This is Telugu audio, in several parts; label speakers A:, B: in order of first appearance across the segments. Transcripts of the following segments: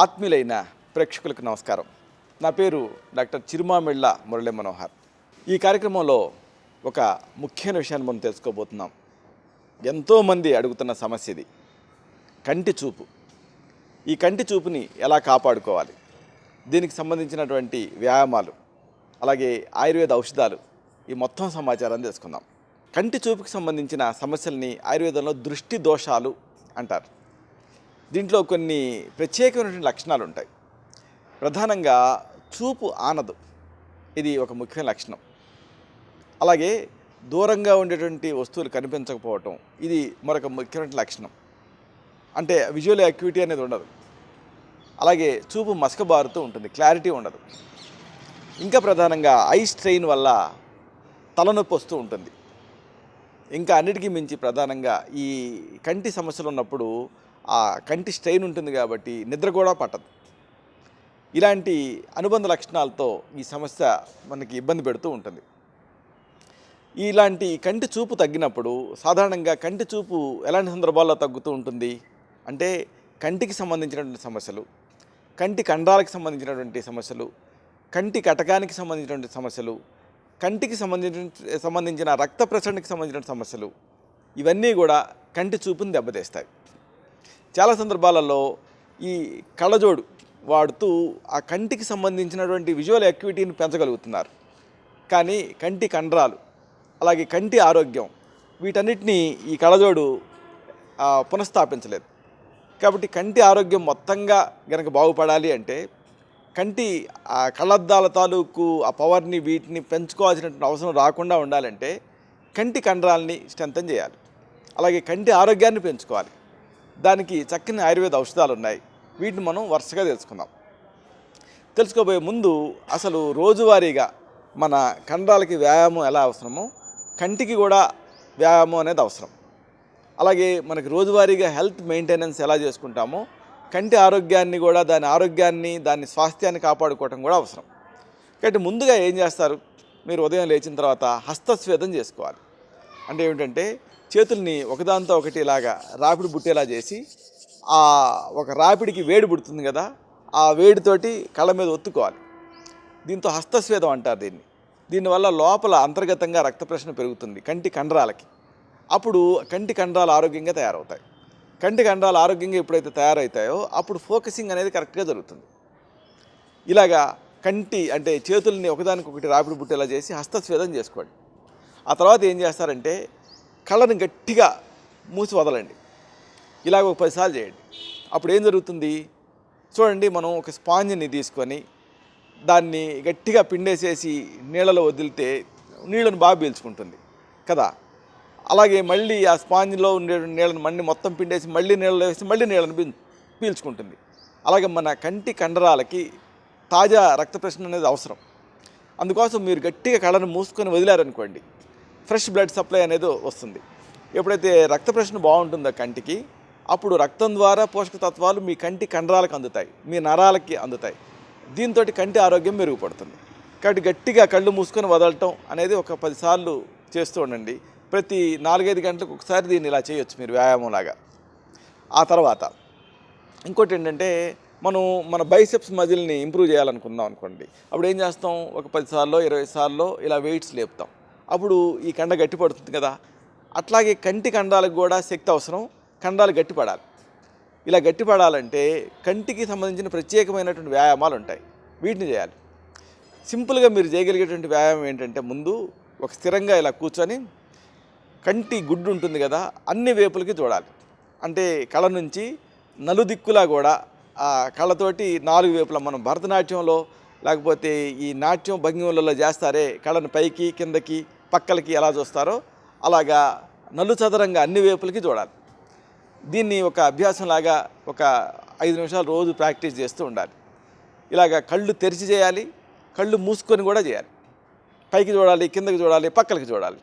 A: ఆత్మీయులైన ప్రేక్షకులకు నమస్కారం. నా పేరు డాక్టర్ చిరుమామిళ్ళ మురళీ మనోహర్. ఈ కార్యక్రమంలో ఒక ముఖ్యమైన విషయాన్ని మనం తెలుసుకోబోతున్నాం. ఎంతోమంది అడుగుతున్న సమస్య ఇది. కంటి చూపు. ఈ కంటి చూపుని ఎలా కాపాడుకోవాలి? దీనికి సంబంధించినటువంటి వ్యాయామాలు అలాగే ఆయుర్వేద ఔషధాలు ఈ మొత్తం సమాచారం తెలుసుకుందాం. కంటి చూపుకి సంబంధించిన సమస్యల్ని ఆయుర్వేదంలో దృష్టి దోషాలు అంటారు. దీంట్లో కొన్ని ప్రత్యేకమైనటువంటి లక్షణాలు ఉంటాయి ప్రధానంగా చూపు ఆనదు. ఇది ఒక ముఖ్యమైన లక్షణం. అలాగే దూరంగా ఉండేటువంటి వస్తువులు కనిపించకపోవటం ఇది మరొక ముఖ్యమైన లక్షణం. అంటే విజువల్ యాక్టివిటీ అనేది ఉండదు. అలాగే చూపు మసకబారుతూ ఉంటుంది క్లారిటీ ఉండదు. ఇంకా ప్రధానంగా ఐ స్ట్రెయిన్ వల్ల తలనొప్పి వస్తూ ఉంటుంది. ఇంకా అన్నిటికీ మించి ప్రధానంగా ఈ కంటి సమస్యలు ఉన్నప్పుడు ఆ కంటి స్ట్రెయిన్ ఉంటుంది కాబట్టి నిద్ర కూడా పట్టదు. ఇలాంటి అనుబంధ లక్షణాలతో ఈ సమస్య మనకి ఇబ్బంది పెడుతూ ఉంటుంది. ఇలాంటి కంటి చూపు తగ్గినప్పుడు సాధారణంగా కంటి చూపు ఎలాంటి సందర్భాల్లో తగ్గుతూ ఉంటుంది? అంటే కంటికి సంబంధించినటువంటి సమస్యలు కంటి కండాలకు సంబంధించినటువంటి సమస్యలు కంటి కటకానికి సంబంధించినటువంటి సమస్యలు కంటికి సంబంధించిన సంబంధించిన రక్త ప్రసరణకి సంబంధించిన సమస్యలు ఇవన్నీ కూడా కంటి చూపుని దెబ్బతీస్తాయి. చాలా సందర్భాలలో ఈ కళ్ళజోడు వాడుతూ ఆ కంటికి సంబంధించినటువంటి విజువల్ యాక్టివిటీని పెంచగలుగుతున్నారు. కానీ కంటి కండరాలు అలాగే కంటి ఆరోగ్యం వీటన్నిటినీ ఈ కళ్ళజోడు పునఃస్థాపించలేదు. కాబట్టి కంటి ఆరోగ్యం మొత్తంగా గనక బాగుపడాలి అంటే కంటి ఆ కళ్ళద్దాల తాలూకు ఆ పవర్ని వీటిని పెంచుకోవాల్సినటువంటి అవసరం రాకుండా ఉండాలంటే కంటి కండరాలని స్ట్రెంథన్ చేయాలి. అలాగే కంటి ఆరోగ్యాన్ని పెంచుకోవాలి. దానికి చక్కని ఆయుర్వేద ఔషధాలు ఉన్నాయి. వీటిని మనం వరుసగా తెలుసుకుందాం. తెలుసుకోబోయే ముందు అసలు రోజువారీగా మన కండరాలకి వ్యాయామం ఎలా అవసరమో కంటికి కూడా వ్యాయామం అనేది అవసరం. అలాగే మనకి రోజువారీగా హెల్త్ మెయింటెనెన్స్ ఎలా చేసుకుంటామో కంటి ఆరోగ్యాన్ని కూడా దాని ఆరోగ్యాన్ని దాని స్వాస్థ్యాన్ని కాపాడుకోవటం కూడా అవసరం. కాబట్టి ముందుగా ఏం చేస్తారు? మీరు ఉదయం లేచిన తర్వాత హస్తస్వేదం చేసుకోవాలి. అంటే ఏమిటంటే చేతుల్ని ఒకదాంతో ఒకటి ఇలాగా రాపిడి బుట్టేలా చేసి ఆ ఒక రాపిడికి వేడి పుడుతుంది కదా ఆ వేడితోటి కళ్ళ మీద ఒత్తుకోవాలి. దీంతో హస్తస్వేదం అంటారు దీన్ని. దీనివల్ల లోపల అంతర్గతంగా రక్త ప్రశ్న పెరుగుతుంది కంటి కండరాలకి. అప్పుడు కంటి కండరాలు ఆరోగ్యంగా తయారవుతాయి. కంటి కండరాలు ఆరోగ్యంగా ఎప్పుడైతే తయారవుతాయో అప్పుడు ఫోకసింగ్ అనేది కరెక్ట్గా జరుగుతుంది. ఇలాగా కంటి అంటే చేతుల్ని ఒకదానికొకటి రాపిడి బుట్టేలా చేసి హస్తస్వేదం చేసుకోండి. ఆ తర్వాత ఏం చేస్తారంటే కళ్ళను గట్టిగా మూసి వదలండి. ఇలాగ ఒక పదిసార్లు చేయండి. అప్పుడు ఏం జరుగుతుంది? చూడండి మనం ఒక స్పాంజ్ని తీసుకొని దాన్ని గట్టిగా పిండేసేసి నీళ్ళలో వదిలితే నీళ్ళను బాగా పీల్చుకుంటుంది. కదా? అలాగే మళ్ళీ ఆ స్పాంజ్లో ఉండే నీళ్ళని మళ్ళీ మొత్తం పిండేసి మళ్ళీ నీళ్ళలో వేసి మళ్ళీ నీళ్ళని పీల్చుకుంటుంది. అలాగే మన కంటి కండరాలకి తాజా రక్త ప్రశ్న అనేది అవసరం. అందుకోసం మీరు గట్టిగా కళ్ళను మూసుకొని వదిలారనుకోండి. ఫ్రెష్ బ్లడ్ సప్లై అనేది వస్తుంది. ఎప్పుడైతే రక్త ప్రశ్న బాగుంటుందో కంటికి అప్పుడు రక్తం ద్వారా పోషక తత్వాలు మీ కంటి కండరాలకు అందుతాయి మీ నరాలకి అందుతాయి. దీంతో కంటి ఆరోగ్యం మెరుగుపడుతుంది. కాబట్టి గట్టిగా కళ్ళు మూసుకొని వదలటం అనేది ఒక పదిసార్లు చేస్తూ ఉండండి. ప్రతి నాలుగైదు గంటలకు ఒకసారి దీన్ని ఇలా చేయొచ్చు మీరు వ్యాయామం లాగా ఆ తర్వాత ఇంకోటి ఏంటంటే మనం మన బైసెప్స్ మజిల్ని ఇంప్రూవ్ చేయాలనుకుందాం అనుకోండి. అప్పుడు ఏం చేస్తాం? ఒక పది సార్లు ఇరవై సార్లు ఇలా వెయిట్స్ లేపుతాం. అప్పుడు ఈ కండ గట్టిపడుతుంది కదా. అట్లాగే కంటి కండాలకు కూడా శక్తి అవసరం. కండాలు గట్టిపడాలి. ఇలా గట్టిపడాలంటే కంటికి సంబంధించిన ప్రత్యేకమైనటువంటి వ్యాయామాలు ఉంటాయి. వీటిని చేయాలి. సింపుల్గా మీరు చేయగలిగేటువంటి వ్యాయామం ఏంటంటే ముందు ఒక స్థిరంగా ఇలా కూర్చొని కంటి గుడ్డు ఉంటుంది కదా అన్ని వేపులకి చూడాలి. అంటే కళ నుంచి నలుదిక్కులా కూడా ఆ కళతోటి నాలుగు వేపుల మనం భరతనాట్యంలో లేకపోతే ఈ నాట్యం భంగిమలలో చేస్తారే కళను పైకి కిందకి పక్కలకి ఎలా చూస్తారో అలాగా నల్లు చదరంగా అన్ని వేపులకి చూడాలి. దీన్ని ఒక అభ్యాసంలాగా ఒక ఐదు నిమిషాలు రోజు ప్రాక్టీస్ చేస్తూ ఉండాలి. ఇలాగ కళ్ళు తెరిచి చేయాలి కళ్ళు మూసుకొని కూడా చేయాలి. పైకి చూడాలి కిందకి చూడాలి పక్కలకి చూడాలి.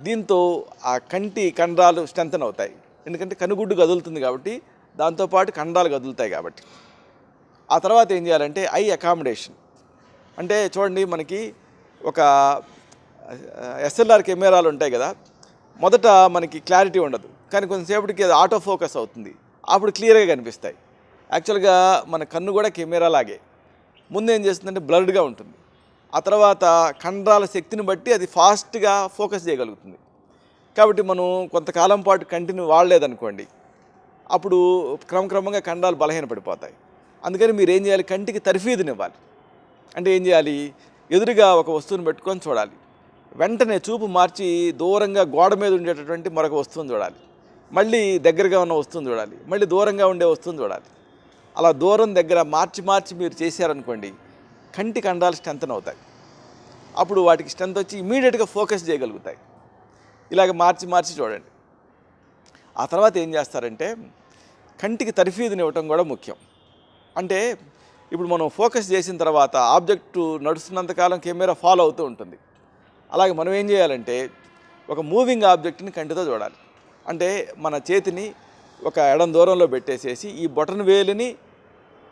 A: దీంతో ఆ కంటి కండరాలు స్ట్రెంతన్ అవుతాయి. ఎందుకంటే కనుగుడ్డు కదులుతుంది కాబట్టి దాంతోపాటు కండరాలు కదులుతాయి కాబట్టి. ఆ తర్వాత ఏం చేయాలంటే ఐ అకామిడేషన్. అంటే చూడండి మనకి ఒక ఎస్ఎల్ఆర్ కెమెరాలు ఉంటాయి కదా మొదట మనకి క్లారిటీ ఉండదు. కానీ కొంతసేపటికి అది ఆటో ఫోకస్ అవుతుంది. అప్పుడు క్లియర్గా కనిపిస్తాయి. యాక్చువల్గా మన కన్ను కూడా కెమెరా లాగే. ముందు ఏం చేస్తుందంటే బ్లర్డ్గా ఉంటుంది. ఆ తర్వాత కండరాల శక్తిని బట్టి అది ఫాస్ట్గా ఫోకస్ చేయగలుగుతుంది. కాబట్టి మనం కొంతకాలం పాటు కంటిన్యూ వాడలేదనుకోండి అప్పుడు క్రమక్రమంగా కండరాలు బలహీనపడిపోతాయి అందుకని మీరు ఏం చేయాలి? కంటికి తర్ఫీదునివ్వాలి. అంటే ఏం చేయాలి? ఎదురుగా ఒక వస్తువుని పెట్టుకొని చూడాలి. వెంటనే చూపు మార్చి దూరంగా గోడ మీద ఉండేటటువంటి మరొక వస్తువుని చూడాలి. మళ్ళీ దగ్గరగా ఉన్న వస్తువుని చూడాలి. మళ్ళీ దూరంగా ఉండే వస్తువుని చూడాలి. అలా దూరం దగ్గర మార్చి మార్చి మీరు చేశారనుకోండి కంటి కండాలు స్ట్రెంతన్ అవుతాయి. అప్పుడు వాటికి స్ట్రెంత్ వచ్చి ఇమీడియట్గా ఫోకస్ చేయగలుగుతాయి. ఇలాగ మార్చి మార్చి చూడండి. ఆ తర్వాత ఏం చేస్తారంటే కంటికి తర్ఫీదుని ఇవ్వటం కూడా ముఖ్యం. అంటే ఇప్పుడు మనం ఫోకస్ చేసిన తర్వాత ఆబ్జెక్టు నడుస్తున్నంతకాలం కెమెరా ఫాలో అవుతూ ఉంటుంది. అలాగే మనం ఏం చేయాలంటే ఒక మూవింగ్ ఆబ్జెక్ట్ని కంటితో చూడాలి. అంటే మన చేతిని ఒక ఎడం దూరంలో పెట్టేసేసి ఈ బొటన్ వేలుని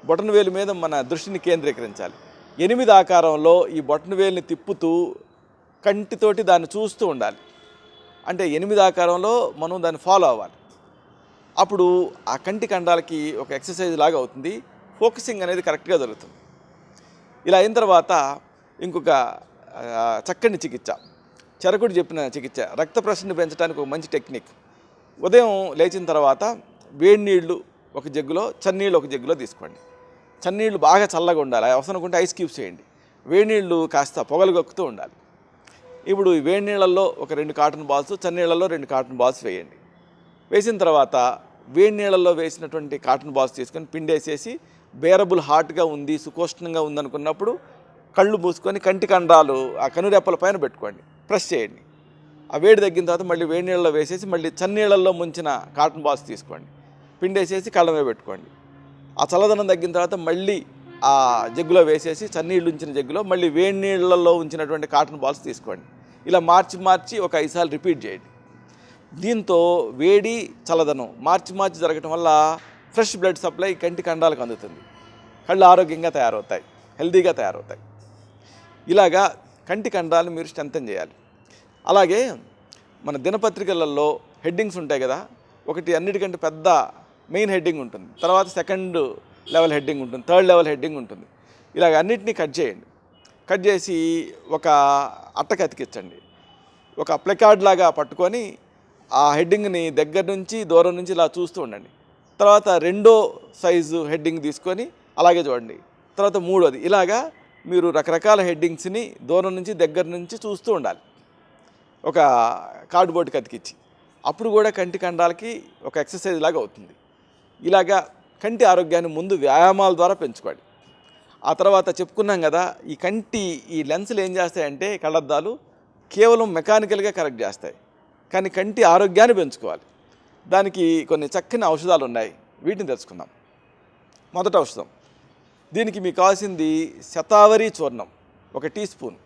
A: బొటన్ వేలు మీద మన దృష్టిని కేంద్రీకరించాలి. ఎనిమిది ఆకారంలో ఈ బొటన్ వేలుని తిప్పుతూ కంటితోటి దాన్ని చూస్తూ ఉండాలి. అంటే ఎనిమిది ఆకారంలో మనం దాన్ని ఫాలో అవ్వాలి. అప్పుడు ఆ కంటి కండాలకి ఒక ఎక్సర్సైజ్ లాగా అవుతుంది. ఫోకసింగ్ అనేది కరెక్ట్గా జరుగుతుంది. ఇలా అయిన తర్వాత ఇంకొక చక్కని చికిత్స. చెరకుడు చెప్పిన చికిత్స. రక్త ప్రసరణ పెంచడానికి ఒక మంచి టెక్నిక్. ఉదయం లేచిన తర్వాత వేడి నీళ్ళు ఒక జగ్గులో చన్నీళ్ళు ఒక జగ్గులో తీసుకోండి. చన్నీళ్ళు బాగా చల్లగా ఉండాలి. అవసరం ఉంటే ఐస్ క్యూబ్స్ చేయండి. వేడి నీళ్ళు కాస్త పొగలు గక్కుతూ ఉండాలి. ఇప్పుడు ఈ వేడి నీళ్ళల్లో ఒక రెండు కాటన్ బాల్స్ చన్నీళ్ళల్లో రెండు కాటన్ బాల్స్ వేయండి. వేసిన తర్వాత వేడి నీళ్ళల్లో వేసినటువంటి కాటన్ బాల్స్ తీసుకొని పిండేసేసి బేరబుల్ హాట్గా ఉంది సుకోష్ణంగా ఉందనుకున్నప్పుడు కళ్ళు మూసుకొని కంటి కండాలు ఆ కనురెప్పల పైన పెట్టుకోండి. ప్రెస్ చేయండి. ఆ వేడి తగ్గిన తర్వాత మళ్ళీ వేడి నీళ్ళలో వేసేసి మళ్ళీ చన్నీళ్ళల్లో ముంచిన కాటన్ బాల్స్ తీసుకోండి. పిండేసేసి కళ్ళ మీద పెట్టుకోండి. ఆ చల్లదనం తగ్గిన తర్వాత మళ్ళీ ఆ జగ్గులో వేసేసి చన్నీళ్ళు ఉంచిన జగ్గులో మళ్ళీ వేడి నీళ్ళల్లో ఉంచినటువంటి కాటన్ బాల్స్ తీసుకోండి. ఇలా మార్చి మార్చి ఒక ఐదు సార్లు రిపీట్ చేయండి. దీంతో వేడి చల్లదనం మార్చి మార్చి జరగటం వల్ల ఫ్రెష్ బ్లడ్ సప్లై కంటి కండాలకు అందుతుంది. కళ్ళు ఆరోగ్యంగా తయారవుతాయి. హెల్దీగా తయారవుతాయి. ఇలాగా కంటి కండాలను మీరు స్ట్రెంథన్ చేయాలి. అలాగే మన దినపత్రికలలో హెడ్డింగ్స్ ఉంటాయి కదా ఒకటి అన్నిటికంటే పెద్ద మెయిన్ హెడ్డింగ్ ఉంటుంది. తర్వాత సెకండ్ లెవెల్ హెడ్డింగ్ ఉంటుంది థర్డ్ లెవెల్ హెడ్డింగ్ ఉంటుంది. ఇలాగ అన్నిటినీ కట్ చేయండి. కట్ చేసి ఒక అట్టకి అతికించండి ఒక ప్లెకార్డ్ లాగా పట్టుకొని ఆ హెడ్డింగ్ని దగ్గర నుంచి దూరం నుంచి ఇలా చూస్తూ ఉండండి. తర్వాత రెండో సైజు హెడ్డింగ్ తీసుకొని అలాగే చూడండి. తర్వాత మూడోది ఇలాగా మీరు రకరకాల హెడ్డింగ్స్ని దూరం నుంచి దగ్గర నుంచి చూస్తూ ఉండాలి. ఒక కార్డ్బోర్డ్కి అతికిచ్చి అప్పుడు కూడా కంటి కండాలకి ఒక ఎక్సర్సైజ్ లాగా అవుతుంది. ఇలాగా కంటి ఆరోగ్యాన్ని ముందు వ్యాయామాల ద్వారా పెంచుకోండి ఆ తర్వాత చెప్పుకున్నాం కదా ఈ కంటి ఈ లెన్సులు ఏం చేస్తాయంటే కళ్ళద్దాలు కేవలం మెకానికల్గా కరెక్ట్ చేస్తాయి. కానీ కంటి ఆరోగ్యాన్ని పెంచుకోవాలి. దానికి కొన్ని చక్కని ఔషధాలు ఉన్నాయి. వీటిని తెలుసుకుందాం. మొదట ఔషధం. దీనికి మీకు కావాల్సింది శతావరి చూర్ణం ఒక టీ స్పూన్.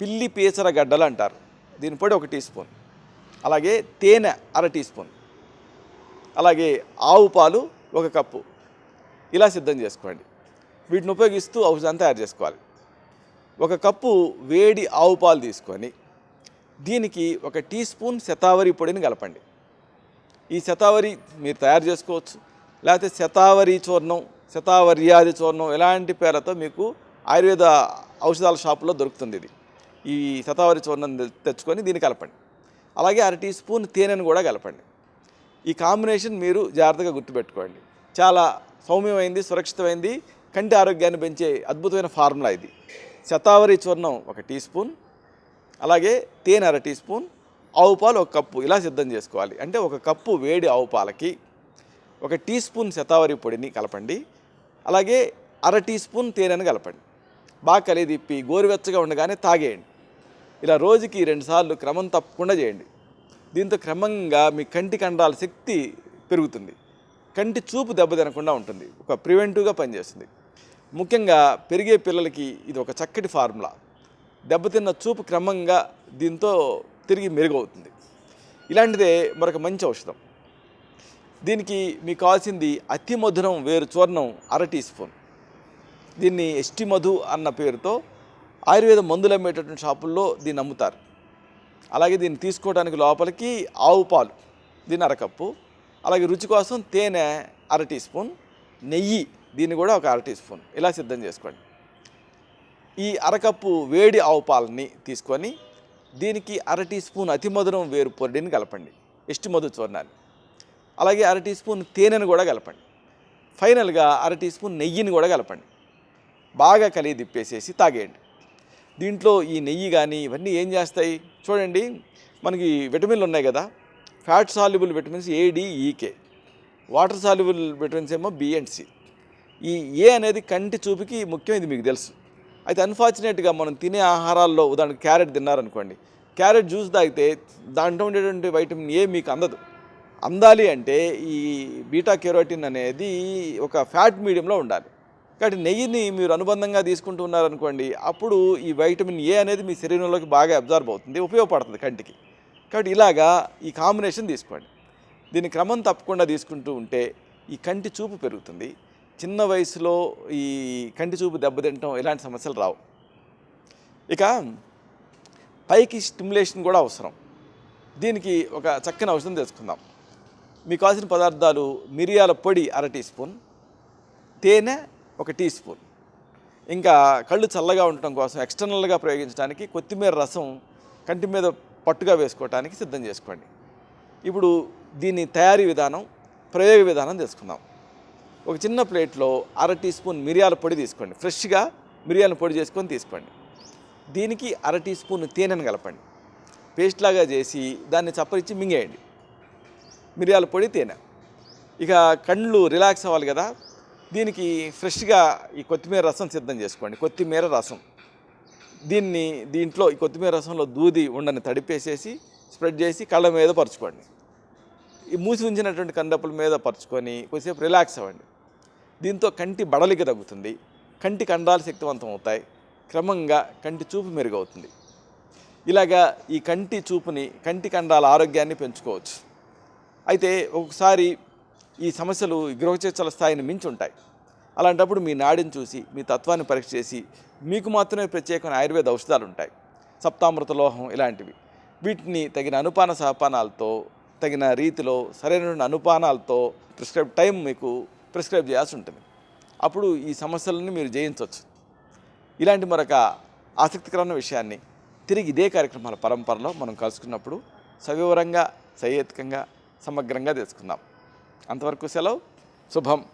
A: పిల్లి పీచర గడ్డలు అంటారు. దీని పొడి ఒక టీ స్పూన్. అలాగే తేనె అర టీ స్పూన్. అలాగే ఆవు పాలు ఒక కప్పు. ఇలా సిద్ధం చేసుకోండి. వీటిని ఉపయోగిస్తూ ఔషధం తయారు చేసుకోవాలి. ఒక కప్పు వేడి ఆవు పాలు తీసుకొని దీనికి ఒక టీ స్పూన్ శతావరి పొడిని కలపండి. ఈ శతావరి మీరు తయారు చేసుకోవచ్చు. లేకపోతే శతావరి చూర్ణం శతావర్యాది చూర్ణం ఇలాంటి పేర్లతో మీకు ఆయుర్వేద ఔషధాల షాపులో దొరుకుతుంది ఇది. ఈ శతావరి చూర్ణం తెచ్చుకొని దీన్ని కలపండి. అలాగే అర టీ స్పూన్ తేనెను కూడా కలపండి. ఈ కాంబినేషన్ మీరు జాగ్రత్తగా గుర్తుపెట్టుకోండి. చాలా సౌమ్యమైంది సురక్షితమైంది కంటి ఆరోగ్యాన్ని పెంచే అద్భుతమైన ఫార్ములా ఇది. శతావరి చూర్ణం ఒక టీ స్పూన్ అలాగే తేనె అర టీ స్పూన్ ఆవు పాలు ఒక కప్పు ఇలా సిద్ధం చేసుకోవాలి. అంటే ఒక కప్పు వేడి ఆవు పాలకి ఒక టీ స్పూన్ శతావరి పొడిని కలపండి. అలాగే అర టీ స్పూన్ తేనెను కలపండి. బాగా కలిదిప్పి గోరువెచ్చగా ఉండగానే తాగేయండి. ఇలా రోజుకి రెండుసార్లు క్రమం తప్పకుండా చేయండి. దీంతో క్రమంగా మీ కంటి కండాల శక్తి పెరుగుతుంది. కంటి చూపు దెబ్బతినకుండా ఉంటుంది. ఒక ప్రివెంటివ్గా పనిచేస్తుంది. ముఖ్యంగా పెరిగే పిల్లలకి ఇది ఒక చక్కటి ఫార్ములా. దెబ్బతిన్న చూపు క్రమంగా దీంతో తిరిగి మెరుగవుతుంది. ఇలాంటిదే మరొక మంచి ఔషధం. దీనికి మీకు కావాల్సింది అతి మధురం వేరు చూర్ణం అర టీ స్పూన్. దీన్ని ఎస్టి మధు అన్న పేరుతో ఆయుర్వేద మందులు అమ్మేటటువంటి షాపుల్లో దీన్ని అమ్ముతారు. అలాగే దీన్ని తీసుకోవడానికి లోపలికి ఆవు పాలు దీన్ని అరకప్పు అలాగే రుచి కోసం తేనె అర టీ స్పూన్ నెయ్యి దీన్ని కూడా ఒక అర టీ స్పూన్. ఇలా సిద్ధం చేసుకోండి. ఈ అరకప్పు వేడి ఆవు పాలని తీసుకొని దీనికి అర టీ స్పూన్ అతి మధురం వేరు పొడిని కలపండి. ఎస్టి మధు చూర్ణాన్ని. అలాగే అర టీ స్పూన్ తేనెను కూడా కలపండి. ఫైనల్గా అర టీ స్పూన్ నెయ్యిని కూడా కలపండి. బాగా కలిగి దిప్పేసేసి తాగేయండి. దీంట్లో ఈ నెయ్యి కానీ ఇవన్నీ ఏం చేస్తాయి? చూడండి మనకి విటమిన్లు ఉన్నాయి కదా. Fat soluble vitamins A D E K water soluble vitamins ఏమో బి అండ్ సి. ఈ ఏ అనేది కంటి చూపుకి ముఖ్యం ఇది మీకు తెలుసు. అయితే అన్ఫార్చునేట్గా మనం తినే ఆహారాల్లో ఉదాహరణకు క్యారెట్ తిన్నారనుకోండి. క్యారెట్ జ్యూస్ తాగితే దాంట్లో ఉండేటువంటి వైటమిన్ ఏ మీకు అందదు. అందాలి అంటే ఈ బీటా కెరోటిన్ అనేది ఒక ఫ్యాట్ మీడియంలో ఉండాలి. కాబట్టి నెయ్యిని మీరు అనుబంధంగా తీసుకుంటున్నారనుకోండి అప్పుడు ఈ వైటమిన్ ఏ అనేది మీ శరీరంలోకి బాగా అబ్జార్బ్ అవుతుంది ఉపయోగపడుతుంది కంటికి. కాబట్టి ఇలాగా ఈ కాంబినేషన్ తీసుకోండి. దీన్ని క్రమం తప్పకుండా తీసుకుంటూ ఉంటే ఈ కంటి చూపు పెరుగుతుంది. చిన్న వయసులో ఈ కంటి చూపు దెబ్బతింటం ఇలాంటి సమస్యలు రావు. ఇక పైకి స్టిమ్యులేషన్ కూడా అవసరం. దీనికి ఒక చక్కని ఔషధం తెలుసుకుందాం మీకు కావాల్సిన పదార్థాలు మిరియాల పొడి అర టీ స్పూన్ తేనె ఒక టీ స్పూన్. ఇంకా కళ్ళు చల్లగా ఉండటం కోసం ఎక్స్టర్నల్గా ప్రయోగించడానికి కొత్తిమీర రసం కంటి మీద పట్టుగా వేసుకోవడానికి సిద్ధం చేసుకోండి. ఇప్పుడు దీని తయారీ విధానం ప్రయోగ విధానం తెలుసుకుందాం. ఒక చిన్న ప్లేట్లో అర టీ స్పూన్ మిరియాల పొడి తీసుకోండి. ఫ్రెష్గా మిరియాల పొడి చేసుకొని తీసుకోండి. దీనికి అర టీ స్పూన్ తేనెను కలపండి. పేస్ట్ లాగా చేసి దాన్ని చప్పరించి మింగేయండి. మిరియాల పొడి తేనె. ఇక కళ్ళు రిలాక్స్ అవ్వాలి కదా దీనికి ఫ్రెష్గా ఈ కొత్తిమీర రసం సిద్ధం చేసుకోండి. కొత్తిమీర రసం. దీన్ని దీంట్లో ఈ కొత్తిమీర రసంలో దూది ఉండని తడిపేసేసి స్ప్రెడ్ చేసి కళ్ళ మీద పరుచుకోండి. ఈ మూసి ఉంచినటువంటి కందప్పుల మీద పరుచుకొని కొద్దిసేపు రిలాక్స్ అవ్వండి. దీంతో కంటి బడలిక తగ్గుతుంది. కంటి కండాలు శక్తివంతం అవుతాయి. క్రమంగా కంటి చూపు మెరుగవుతుంది. ఇలాగా ఈ కంటి చూపుని కంటి కండాల ఆరోగ్యాన్ని పెంచుకోవచ్చు. అయితే ఒకసారి ఈ సమస్యలు గృహచర్చల స్థాయిని మించి ఉంటాయి అలాంటప్పుడు మీ నాడిని చూసి మీ తత్వాన్ని పరీక్ష చేసి మీకు మాత్రమే ప్రత్యేకమైన ఆయుర్వేద ఔషధాలు ఉంటాయి సప్తామృత లోహం ఇలాంటివి. వీటిని తగిన అనుపాన సహపానాలతో తగిన రీతిలో సరైన అనుపానాలతో ప్రిస్క్రైబ్ టైం మీకు ప్రిస్క్రైబ్ చేయాల్సి ఉంటుంది. అప్పుడు ఈ సమస్యలను మీరు జయించవచ్చు ఇలాంటి మరొక ఆసక్తికరమైన విషయాన్ని తిరిగి ఇదే కార్యక్రమాల పరంపరలో మనం కలుసుకున్నప్పుడు సవివరంగా సహేతుకంగా సమగ్రంగా తెలుసుకుందాం అంతవరకు సెలవు. శుభం.